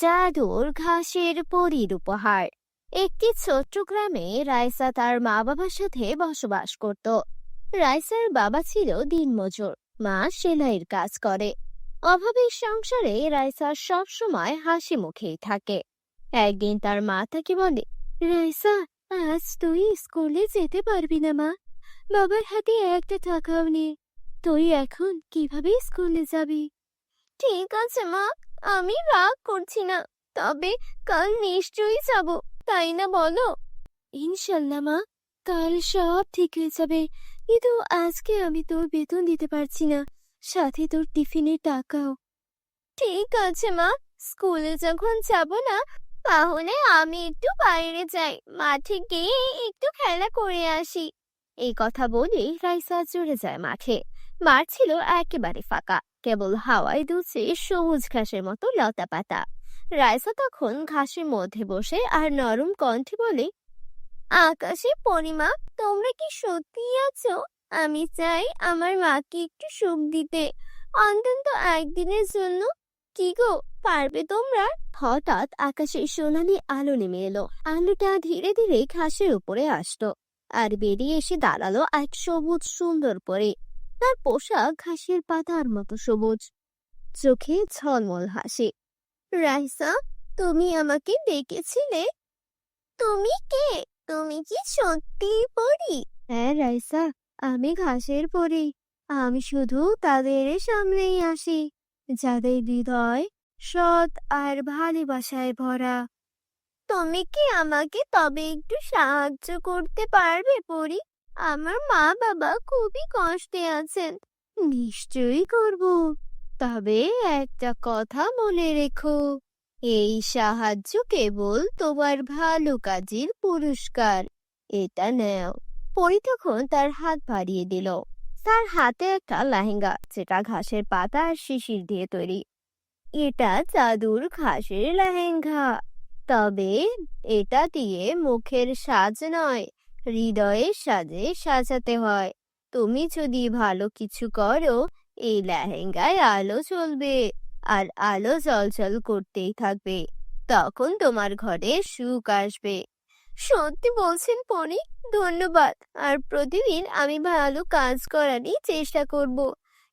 জাদুর ঘাসের পরীর উপহার। একটি ছোট্ট গ্রামে রাইসা তার মা বাবার সাথে বসবাস করত। রাইসার বাবা ছিল দিনমজুর, মা সেলাইয়ের কাজ করে। অভাবের সংসারে রাইসা সব সময় হাসি মুখেই থাকে। একদিন তার মা তাকে বলে, রাইসা, আজ তুই স্কুলে যেতে পারবি না, মা। বাবার হাতে একটা টাকাও নেই। তুই এখন কীভাবে স্কুলে যাবি? ঠিক আছে, মা। আমি রাগ করছি না তবে কাল নিশ্চয়ই যাব তাই না বলো? ইনশাল্লাহ মা কাল সব ঠিক হয়ে যাবে। কিন্তু আজকে আমি তোর বেতন দিতে পারছি না সাথে তোর টিফিনের টাকাও। ঠিক আছে মা স্কুলে যখন যাব না তাহলে আমি একটু বাইরে যাই মাঠে গিয়ে একটু খেলা করে আসি। এই কথা বলে রাইসা চলে যায় মাঠে। মাঠ ছিল একেবারে ফাঁকা। কেবল হাওয়ায় দুলছে সবুজ ঘাসের মতো লতা পাতা। রাইসা তখন ঘাসের মধ্যে বসে আর নরম কণ্ঠে বলে, আকাশে পরিমা, তোমরা কি সত্যি আছো? আমি চাই আমার মাকে একটু সুখ দিতে। অন্তত একদিনের জন্য। কি গো, পারবে তোমরা? হঠাৎ আকাশে সোনালি আলো নেমে এলো। আলোটা ধীরে ধীরে ঘাসের উপরে আসতো আর বেরিয়ে এসে দাঁড়াল এক সবুজ সুন্দর পরে তার পোশাক ঘাসের পাতার মতো সবুজ। চোখে ঝলমল হাসি। রাইসা, তুমি আমাকে ডেকেছিলে? তুমি কে? তুমি কি সত্যি পড়ি হ্যাঁ রাইসা, আমি ঘাসের পরি। আমি শুধু তাদের সামনেই আসি, যাদের হৃদয় সৎ আর ভালোবাসায় ভরা। তুমি কি আমাকে তবে একটু সাহায্য করতে পারবে পরি? আমার মা বাবা খুবই কষ্টে আছেন। নিশ্চয়ই করব। তবে একটা কথা মনে রেখো, এই সাহায্য কেবল তোমার ভালো কাজের পুরস্কার। এটা নেও। পরি তখন তার হাত বাড়িয়ে দিল। তার হাতে একটা লেহেঙ্গা, যেটা ঘাসের পাতা আর শিশির দিয়ে তৈরি। এটা জাদুর ঘাসের লেহেঙ্গা। তবে এটা দিয়ে মুখের সাজ নয় হৃদয়ের সাজে সাজাতে হয়। তুমি যদি ভালো কিছু করো, এই লেহেঙ্গায় আলো চলবে আর আলো চলচল করতেই থাকবে। তখন তোমার ঘরে সুখ আসবে। সত্যি বলছেন পরি, ধন্যবাদ। আর প্রতিদিন আমি ভালো কাজ করারই চেষ্টা করব।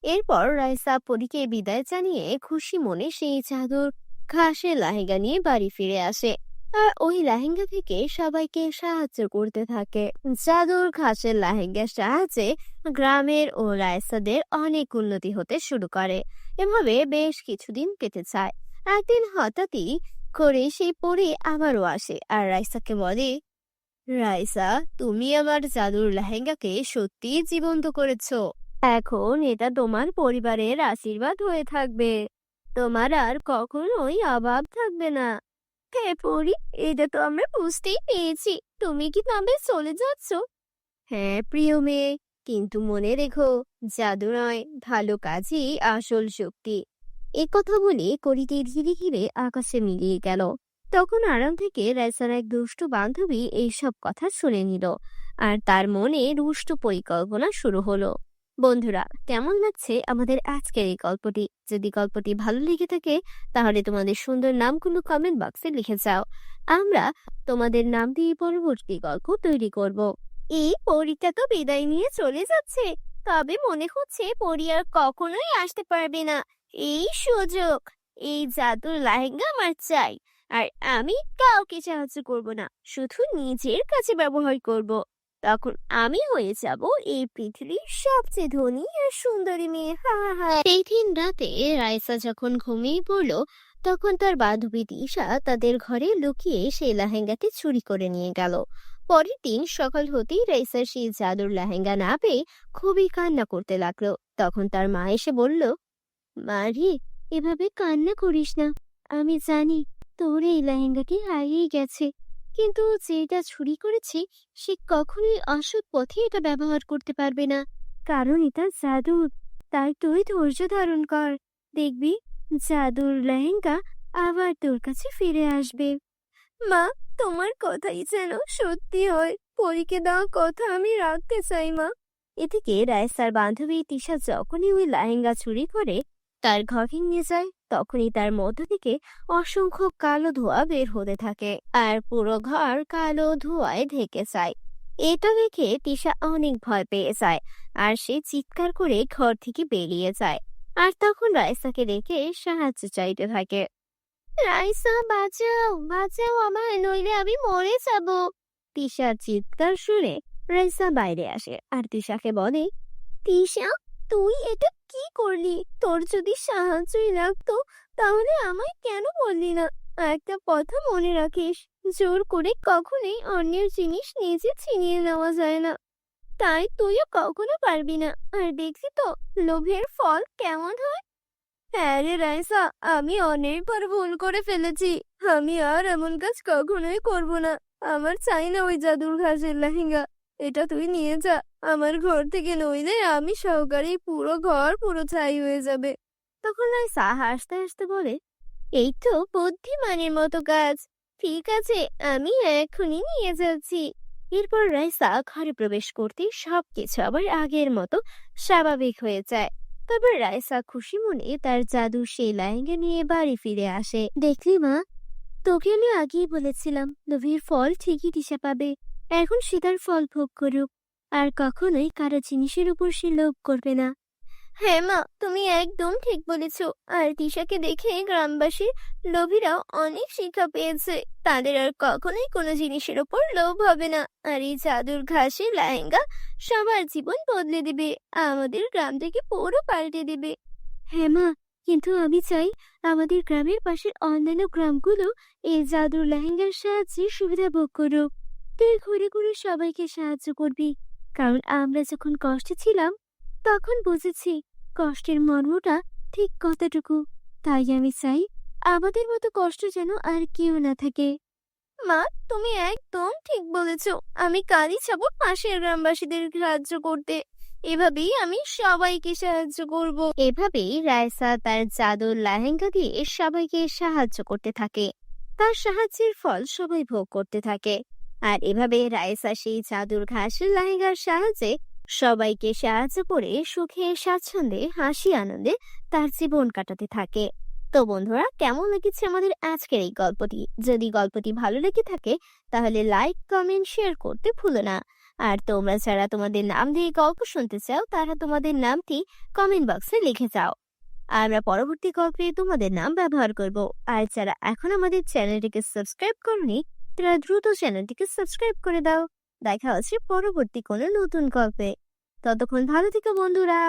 এরপর রাইসা পরীকে বিদায় জানিয়ে খুশি মনে সেই চাদর ঘাসে লেহেঙ্গা নিয়ে বাড়ি ফিরে আসে। আর ওই লেহেঙ্গা থেকে সবাইকে সাহায্য করতে থাকে। চাদর ঘাসের লেহেঙ্গার সাহায্যে গ্রামের ও রায়সাদের অনেক উন্নতি হতে শুরু করে। এভাবে বেশ কিছুদিন কেটে যায়। একদিন হঠাৎই করে সেই পরে আবারও আসে আর রাইসাকে বলে রাইসা তুমি আমার জাদুর লেহেঙ্গাকে সত্যি জীবন্ত করেছ। এখন এটা তোমার পরিবারের আশীর্বাদ হয়ে থাকবে। তোমার আর কখনোই অভাব থাকবে না। হ্যাঁ পরি এটা তো আমরা বুঝতেই পেরেছি। তুমি কি তবে চলে যাচ্ছ? হ্যাঁ প্রিয় মেয়ে, কিন্তু মনে রেখো, জাদু নয়, ভালো কাজই আসল শক্তি। এ কথা বলে করিতে ধীরে ধীরে আকাশে মিলিয়ে গেল। তখন আরাম থেকে রাইসার এক দুষ্টু বান্ধবী এইসব কথা শুনে নিল, আর তার মনে রুষ্ট পরিকল্পনা শুরু হলো। বন্ধুরা, কেমন লাগছে আমাদের আজকের এই গল্পটি? যদি গল্পটি ভালো লেগে থাকে, তাহলে তোমাদের সুন্দর নামগুলো কমেন্ট বক্সে লিখে যাও। আমরা তোমাদের নাম দিয়ে পরবর্তী গল্প তৈরি করব। এই পরীটা তো বিদায় নিয়ে চলে যাচ্ছে। তবে মনে হচ্ছে পরি আর কখনোই আসতে পারবে না। এই সুযোগ, এই জাদুর লেহেঙ্গা আমার চাই। আর আমি কাউকে সাহায্য করব না, শুধু নিজের কাছে ব্যবহার করব। তখন আমি হয়ে যাব এই পৃথিবীর সবচেয়ে ধনী আর সুন্দরী মেয়ে। হা হা সেই দিন রাতে রাইসা যখন ঘুমিয়ে পড়ল, তখন তার বান্ধবী দিশা তাদের ঘরে লুকিয়ে সেই লেহেঙ্গাটি চুরি করে নিয়ে গেল। পরের দিন সকাল হতেই রাইসা সেই জাদুর লেহেঙ্গা না পেয়ে খুবই কান্না করতে লাগল। তখন তার মা এসে বলল মারি এভাবে কান্না করিস না। আমি জানি তোর এই লেহেঙ্গাটি হারিয়ে গেছে। কিন্তু যেটা চুরি করেছি, সে কখনোই অসৎ পথে এটা ব্যবহার করতে পারবে না। কারণ এটা জাদুর। তাই তুই ধৈর্য ধারণ কর। দেখবি, জাদুর লেহেঙ্গা আবার তোর কাছে ফিরে আসবে। মা, তোমার কথাই যেন সত্যি হয়। পরীকে দেওয়া কথা আমি রাখতে চাই, মা। এদিকে রায়সার বান্ধবী তিশা যখনই ওই লেহেঙ্গা চুরি করে তার ঘরে নিয়ে যায় তখনই তার মধ্য থেকে অসংখ্য কালো ধোঁয়া বের হতে থাকে আর পুরো ঘর কালো ধোঁয়ায় ঢেকে যায়। এটা দেখে তিশা অনেক ভয় পেয়ে যায় আর সে চিৎকার করে ঘর থেকে বেরিয়ে যায় আর তখন রাইসাকে রেখে সাহায্য চাইতে থাকে। রাইসা, বাঁচাও বাঁচাও আমায়, নইলে আমি মরে যাব। তিশার চিৎকার শুনে রাইসা বাইরে আসে আর তিশাকে বলে, তিশা, তুই এটা কি করলি? তোর যদি সাহায্যই লাগতো, তাহলে আমায় কেন বললি না? একটা কথা মনে রাখিস, জোর করে কখনোই অন্যের জিনিস নিজে ছিনিয়ে নেওয়া যায় না। তাই তুইও কখনো পারবি না। আর দেখছি তো, লোভের ফল কেমন হয়? হ্যাঁ রে রাইসা, আমি অনেকবার ভুল করে ফেলেছি। আমি আর এমন কাজ কখনোই করব না। আমার চাই না ওই জাদুর ঘাসের লেহেঙ্গা। এটা তুই নিয়ে যা। আমার ঘর থেকে নইলে আমি সহকারে পুরো ঘর পুরো ছাই হয়ে যাবে। তখন রাইসা হাসতে হাসতে বলে, এই তো বুদ্ধিমানের মতো কাজ। ঠিক আছে, আমি এখনই নিয়ে যাচ্ছি। এরপর রাইসা ঘরে প্রবেশ করতে সবকিছু আবার আগের মতো স্বাভাবিক হয়ে যায়। তারপর রাইসা খুশি মনে তার জাদু সেই লেহেঙ্গা নিয়ে বাড়ি ফিরে আসে। দেখলি মা, তোকে আমি আগেই বলেছিলাম, লোভের ফল ঠিকই দিশা পাবে। এখন সে তার ফল ভোগ করুক আর কখনোই কারও জিনিসের উপর সে লোভ করবে না। হ্যাঁ মা তুমি একদম ঠিক বলেছ। আর দিশাকে দেখে গ্রামবাসী লোভীরাও অনেক শিক্ষা পেয়েছে। তাদের আর কখনোই কোনো জিনিসের উপর লোভ হবে না। আর এই জাদুর ঘাসে লেহেঙ্গা সবার জীবন বদলে দিবে। আমাদের গ্রামটাকে পুরো পাল্টে দিবে। হ্যাঁ মা কিন্তু আমি চাই আমাদের গ্রামের পাশের অন্যান্য গ্রামগুলো এই জাদুর লেহেঙ্গার সাহায্যে সুবিধা ভোগ করুক। তুই ঘুরে ঘুরে সবাইকে সাহায্য করবি। কারণ আমরা যখন কষ্টে ছিলাম, তখন বুঝেছি কষ্টের মর্মটা ঠিক কতটুকু। তাই আমি চাই আমাদের মতো কষ্ট যেন আর কেউ না থাকে। মা, তুমি একদম ঠিক বলেছ। আমি কালই যাব পাশের গ্রামবাসীদের সাহায্য করতে। এভাবেই আমি সবাইকে সাহায্য করব। এভাবেই রায়সা তার জাদুর লেহেঙ্গা দিয়ে সবাইকে সাহায্য করতে থাকে। তার সাহায্যের ফল সবাই ভোগ করতে থাকে। আর এভাবে রায়সা সেই চাদুর ঘাসের লেহেঙ্গার সাহায্যে সবাইকে সাহায্য করে সুখে, স্বাচ্ছন্দ্যে, হাসি আনন্দে তার জীবন কাটাতে থাকে। তো বন্ধুরা, কেমন লেগেছে আমাদের আজকের এই গল্পটি? যদি গল্পটি ভালো লেগে থাকে, তাহলে লাইক, কমেন্ট, শেয়ার করতে ভুলো না। আর তোমরা যারা তোমাদের নাম দিয়ে গল্প শুনতে চাও, তারা তোমাদের নামটি কমেন্ট বক্সে লিখে যাও। আমরা পরবর্তী গল্পে তোমাদের নাম ব্যবহার করব। আর যারা এখন আমাদের চ্যানেলটিকে সাবস্ক্রাইব করনি তারা দ্রুত চ্যানেলটিকে সাবস্ক্রাইব করে দাও। দেখা হচ্ছে পরবর্তী কোনো নতুন গল্পে। ততক্ষণ ভালো থেকো বন্ধুরা।